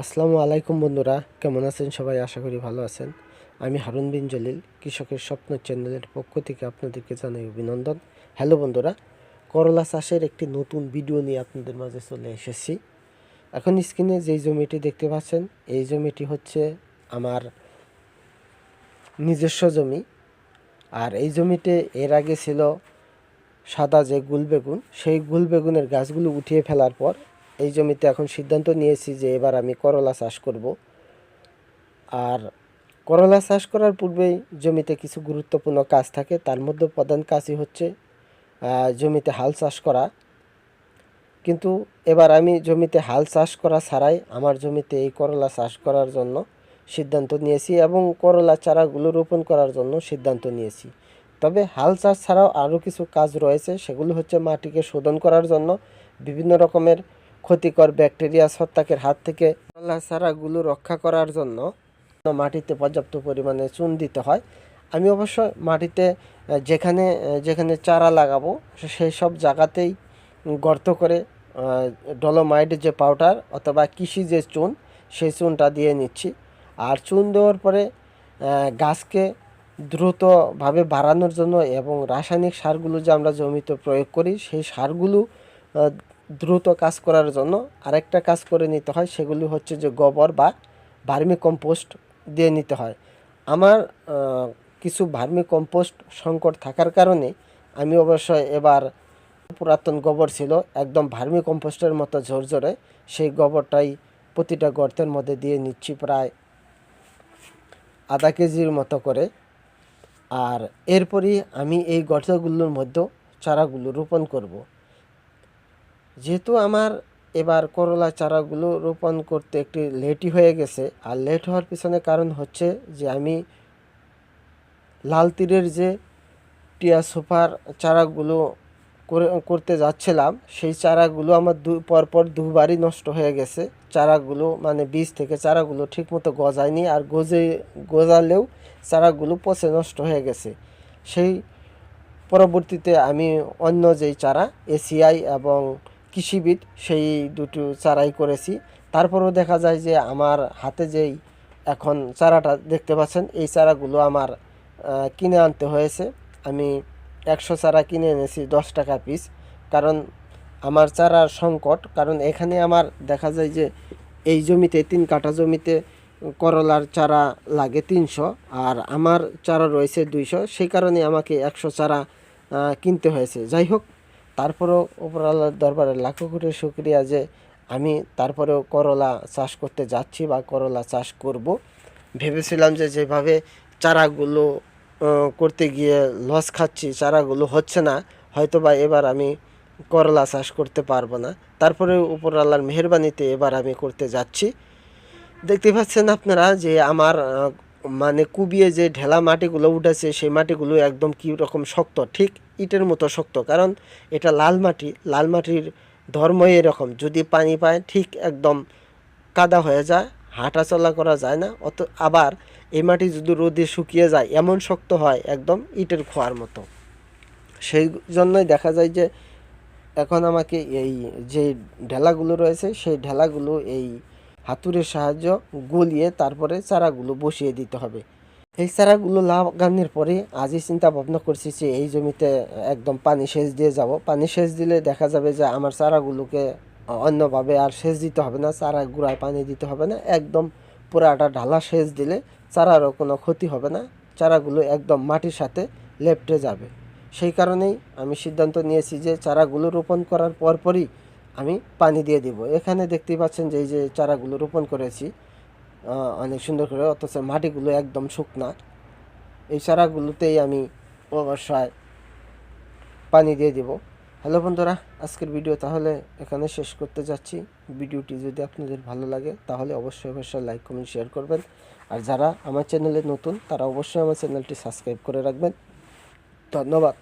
আসসালামু আলাইকুম বন্ধুরা, কেমন আছেন সবাই? আশা করি ভালো আছেন। আমি হারুন বিন জলিল, কৃষকের স্বপ্ন চ্যানেলের পক্ষ থেকে আপনাদেরকে জানাই অভিনন্দন। হ্যালো বন্ধুরা, করলা চাষের একটি নতুন ভিডিও নিয়ে আপনাদের মাঝে চলে এসেছি। এখন স্ক্রিনে যেই জমিটি দেখতে পাচ্ছেন, এই জমিটি হচ্ছে আমার নিজস্ব জমি। আর এই জমিতে এর আগে ছিল সাদা যে গুলবেগুন সেই গুলবেগুনের গাছগুলো উঠিয়ে ফেলার পর এই জমিতে এখন সিদ্ধান্ত নিয়েছি যে এবার আমি করলা চাষ করব। আর করলা চাষ করার পূর্বেই জমিতে কিছু গুরুত্বপূর্ণ কাজ থাকে। তার মধ্যে প্রধান কাজই হচ্ছে জমিতে হাল চাষ করা। কিন্তু এবার আমি জমিতে হাল চাষ করা ছাড়াই আমার জমিতে এই করলা চাষ করার জন্য সিদ্ধান্ত নিয়েছি এবং করলা চারাগুলো রোপণ করার জন্য সিদ্ধান্ত নিয়েছি। তবে হাল চাষ ছাড়াও আরও কিছু কাজ রয়েছে, সেগুলো হচ্ছে মাটিকে শোধন করার জন্য বিভিন্ন রকমের ক্ষতিকর ব্যাকটেরিয়া ছত্রাকের হাত থেকে চারাগুলো রক্ষা করার জন্য মাটিতে পর্যাপ্ত পরিমাণে চুন দিতে হয়। আমি অবশ্য মাটিতে যেখানে যেখানে চারা লাগাবো সেই সব জায়গাতেই গর্ত করে ডলোমাইড যে পাউডার অথবা কৃষি যে চুন, সেই চুনটা দিয়ে নিচ্ছি। আর চুন দেওয়ার পরে গাছকে দ্রুতভাবে বাড়ানোর জন্য এবং রাসায়নিক সারগুলো যে আমরা জমিতে প্রয়োগ করি, সেই সারগুলো দ্রুত কাজ করার জন্য আরেকটা কাজ করে নিতে হয়, সেগুলি হচ্ছে যে গোবর বা ভার্মি কম্পোস্ট দিয়ে নিতে হয় আমার কিছু ভার্মি কম্পোস্ট সংকট থাকার কারণে আমি অবশ্যই এবার পুরাতন গোবর ছিল, একদম ভার্মি কম্পোস্টের মতো ঝরঝরে সেই গোবরটাই প্রতিটা গর্তের মধ্যে দিয়ে নিচ্ছি প্রায় আধা কেজির মতো করে আর এরপরই আমি এই গর্তগুলোর মধ্যে চারাগুলো রোপণ করব। যেহেতু আমার এবার করলা চারাগুলো রোপণ করতে একটি লেটই হয়ে গেছে, আর লেট হওয়ার পিছনে কারণ হচ্ছে যে আমি লাল তীরের যে টিয়া সোফার চারাগুলো করে, করতে যাচ্ছিলাম, সেই চারাগুলো আমার দু, পরপর দুবারই নষ্ট হয়ে গেছে। চারাগুলো মানে বীজ থেকে চারাগুলো ঠিকমতো গজায়নি, আর গজে, গজালেও চারাগুলো পচে নষ্ট হয়ে গেছে। সেই পরবর্তীতে আমি অন্য যেই চারা, এসিআই এবং কৃষিবিদ, সেই দুটো চারাই করেছি। তারপরেও দেখা যায় যে আমার হাতে যেই এখন চারাটা দেখতে পাচ্ছেন, এই চারাগুলো আমার কিনে আনতে হয়েছে। আমি একশো চারা কিনে এনেছি, দশ টাকা পিস। কারণ আমার চারার সংকট, কারণ এখানে আমার দেখা যায় যে এই জমিতে, তিন কাঠা জমিতে করলার চারা লাগে তিনশো, আর আমার চারা রয়েছে দুইশো। সেই কারণে আমাকে একশো চারা কিনতে হয়েছে। যাই হোক তারপরেও ওপর উপরালার দরবারে লাখো কোটি শুক্রিয়া যে আমি তারপরেও করলা চাষ করতে যাচ্ছি বা করলা চাষ করব। ভেবেছিলাম যে যেভাবে চারাগুলো করতে গিয়ে লস খাচ্ছি, চারাগুলো হচ্ছে না হয়তো বা এবার আমি করলা চাষ করতে পারব না। তারপরে উপর আল্লাহর মেহরবানিতে এবার আমি করতে যাচ্ছি। দেখতে পাচ্ছেন আপনারা যে আমার মানে কুবিয়ে যে ঢেলা মাটিগুলো উঠেছে, সেই মাটিগুলো একদম কী রকম শক্ত? ঠিক ইটের মতো শক্ত, কারণ এটা লাল মাটি, লাল মাটির ধর্মই এরকম। যদি পানি পায়, ঠিক একদম কাদা হয়ে যায় হাঁটা চলা করা যায় না, অত আবার এই মাটি যদি রোদে শুকিয়ে যায়, এমন শক্ত হয় একদম ইটের খোয়ার মতো। সেই জন্যই দেখা যায় যে এখন আমাকে এই যে ঢেলাগুলো রয়েছে, সেই ঢেলাগুলো এই হাতুড়ের সাহায্য গলিয়ে তারপরে চারাগুলো বসিয়ে দিতে হবে। এই চারাগুলো লাগানোর পরে আজই চিন্তা ভাবনা করছি যে এই জমিতে একদম পানি সেচ দিয়ে যাব। পানি সেচ দিলে দেখা যাবে যে আমার চারাগুলোকে অন্যভাবে আর সেচ দিতে হবে না, চারা গুঁড়ায় পানি দিতে হবে না। একদম পুরাটা ঢালা সেচ দিলে চারারও কোনো ক্ষতি হবে না, চারাগুলো একদম মাটির সাথে লেপটে যাবে। সেই কারণেই আমি সিদ্ধান্ত নিয়েছি যে চারাগুলো রোপণ করার পরপরই আমি পানি দিয়ে দিব। এখানে দেখতেই পাচ্ছেন যে এই যে চারাগুলো রোপণ করেছি অনেক সুন্দর করে, অথচ মাটিগুলো একদম শুকনা। এই চারাগুলোতেই আমি অবশ্যই পানি দিয়ে দিব। হ্যালো বন্ধুরা, আজকের ভিডিও তাহলে এখানে শেষ করতে যাচ্ছি। ভিডিওটি যদি আপনাদের ভালো লাগে, তাহলে অবশ্যই অবশ্যই লাইক, কমেন্ট, শেয়ার করবেন। আর যারা আমার চ্যানেলে নতুন, তারা অবশ্যই আমার চ্যানেলটি সাবস্ক্রাইব করে রাখবেন। ধন্যবাদ।